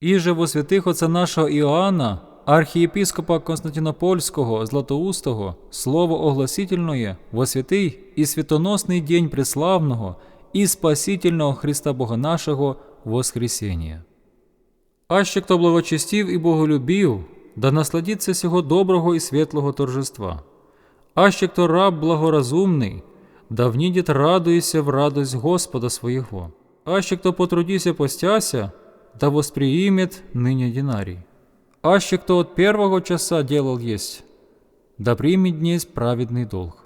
І же во святих отця нашого Іоанна, архієпископа Константинопольського Златоустого, слово огласительное во святий і святоносний день преславного і спасительного Христа Бога нашого Воскресения. Аще хто благочестив і боголюбив, да насладиться сього доброго і світлого торжества. Аще хто раб благоразумний, да внідет радуйся в радость Господа своего. Аще хто потрудися постяся, да восприимет ныне динарий. Аще кто от первого часа делал есть, да примет днесь праведный долг.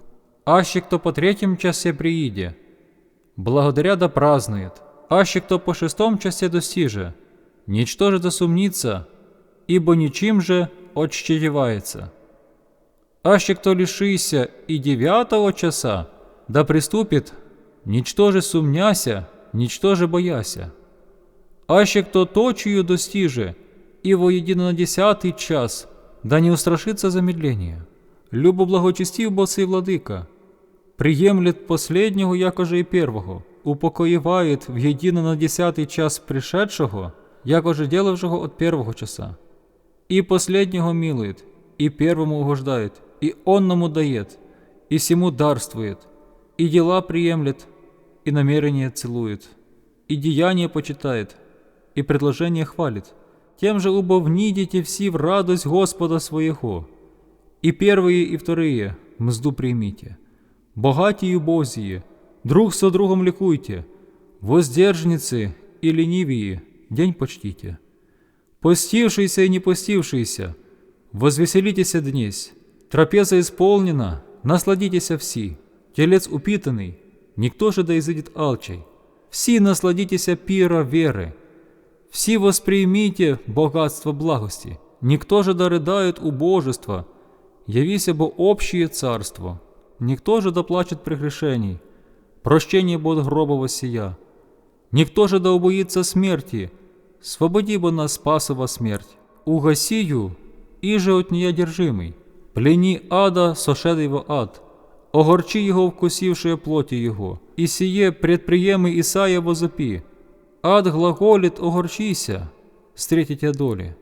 Аще кто по третьем часе прииде, благодаря да празднует. Аще кто по шестом часе достиже, ничто же да сумнится, ибо ничем же отщевается. Аще кто лишися и девятого часа, да приступит, ничто же сумняся, ничто же бояся. Аще кто точию достиже, и воедино на десятый час, да не устрашится замедление. Любо благочестив боций владыка, приемлет последнего, якоже и первого, упокоевает в едино на десятый час пришедшего, якоже делавшего от первого часа. И последнего милует, и первому угождает, и онному дает, и всему дарствует, и дела приемлет, и намерения целует, и деяния почитает, и предложение хвалит. Тем же убовнидите все в радость Господа своего. И первые, и вторые мзду примите. Богатые и бозие, друг со другом ликуйте, воздержницы и ленивые день почтите. Постившийся и не постившийся, возвеселитесь днесь. Трапеза исполнена, насладитесь все. Телец упитанный, никто же да изыдет алчай. Все насладитесь пира веры. Все воспримите богатство благости. Никто же да рыдает убожество. Явися бо общее царство. Никто же да плачет прегрешений. Прощение бо от гробова сия. Никто же да убоится смерти. Свободи бо нас спасова смерть. Угасию, и же от нея держимый. Плени ада, сошедый во ад. Огорчи его, вкусившие плоти его. И сие предприемы Исаия возопи. Ад глаголит огорчися, встретите доли.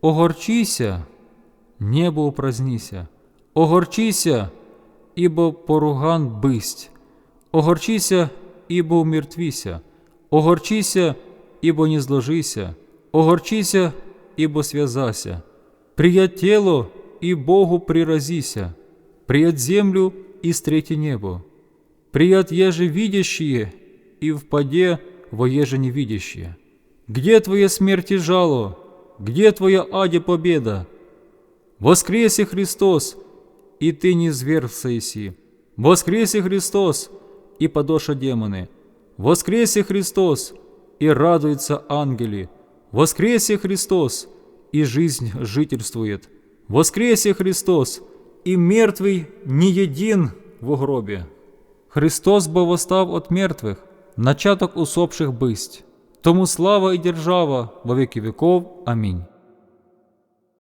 Огорчися, небо упразднися. Огорчися, ибо поруган бысть. Огорчися, ибо умертвися. Огорчися, ибо не зложися. Огорчися, ибо связася. Приять тело, и Богу приразися. Приять землю, и встрети небо. Прият еже видящие, и впаде во еже невидящие. Где твоя смерть и жало? Где твоя аде победа? Воскресе Христос, и ты не звергся иси. Воскресе Христос, и подоша демоны. Воскресе Христос, и радуются ангели. Воскресе Христос, и жизнь жительствует. Воскресе Христос, и мертвый не един в гробе. Христос бо восстав от мертвых, начаток усопших бысть. Тому слава и держава во веки веков. Аминь.